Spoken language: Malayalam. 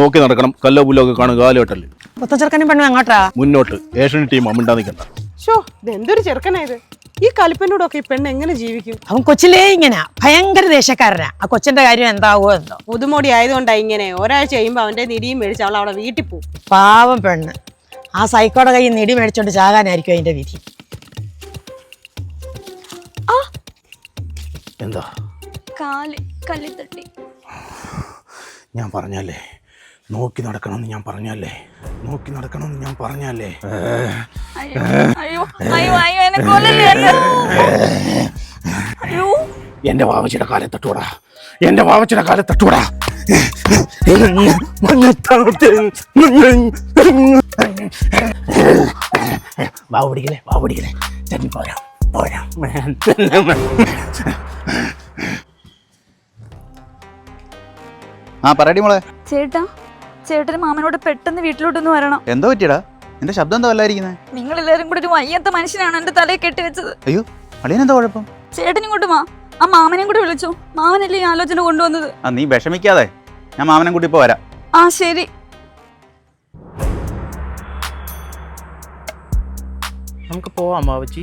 നോക്കി നടക്കണം. കല്ലോ പുല്ലോ കാണുക കാണും കാലുകെട്ടൽ മുത്തച്ചെറുക്കനും പെണ്ണും എങ്ങോട്ടാ മുന്നോട്ട്. ഏഷ്യൻ ടീം അമ്മിണ്ടാ നിൽക്കണ്ട ഷോ ഇതെന്തൊരു ചെറുക്കനാ ഇത്? ഈ കലിപ്പനോടൊക്കെ ഈ പെണ്ണ് എങ്ങനെ ജീവിക്കും? അവൻ കൊച്ചിലേ ഇങ്ങനെ. ഭയങ്കര ദേഷ്യക്കാരനാ. ആ കൊച്ചിന്റെ കാര്യം എന്താവോ എന്തോ. പുതുമോടി ആയതുകൊണ്ടാ ഇങ്ങനെ. ഒരാഴ്ച കഴിയുമ്പോ അവന്റെ നിടിയും മേടിച്ച് അവൾ അവിടെ വീട്ടിൽ പോകും. പാവം പെണ്ണ്. ആ സൈക്കോടെ കൈ നിടി മേടിച്ചോണ്ട് ചാകാനായിരിക്കും അതിന്റെ വിധി. എന്താ? കാൽ കല്ലിൽ തട്ടി. ഞാൻ പറഞ്ഞല്ലേ? നോക്കി നടക്കണമെന്ന് ഞാൻ പറഞ്ഞല്ലേ? നോക്കി നടക്കണമെന്ന് ഞാൻ പറഞ്ഞല്ലേ? അയ്യോ അയ്യോ അയ്യോ അയ്യോ എന്നെ കൊല്ലല്ലേ? എന്നെ. അയ്യോ. എന്റെ വാവച്ചിയുടെ കാലെ തട്ടൂടാ എന്റെ വാവച്ചിയുടെ കാലെ തട്ടൂടാ വാവ് പിടിക്കലേ വാവ് പിടിക്കലേ ചെന്നി പോരാ പോരാ. ആ പറയടി മോളെ. ചേട്ടാ ചേട്ടന് മാമനോട് പെട്ടെന്ന് വീട്ടിലോട്ടൊന്ന് വരണം. എന്തോ പറ്റിയടാ? എന്റെ ശബ്ദം എന്താ വല്ലായിരിക്കുന്നത് നിങ്ങൾ എല്ലാവരും കൂടി ഒരു വയ്യാത്ത മനുഷ്യനാണ് എന്റെ തലയെ കെട്ടിവെച്ചത്. അയ്യോ അളിയനെന്താ കുഴപ്പം? ചേട്ടൻ ഇങ്ങോട്ട് വാ. ആ മാമനെയും കൂടെ വിളിച്ചു. മാമനല്ലേ ഈ ആലോചന കൊണ്ടുവന്നത്? ആ നീ വിഷമിക്കാതെ. ഞാൻ മാമനെ കൂട്ടി ഇപ്പൊ വരാം. ആ ശരി. നമുക്ക് പോവാം മാവച്ചി.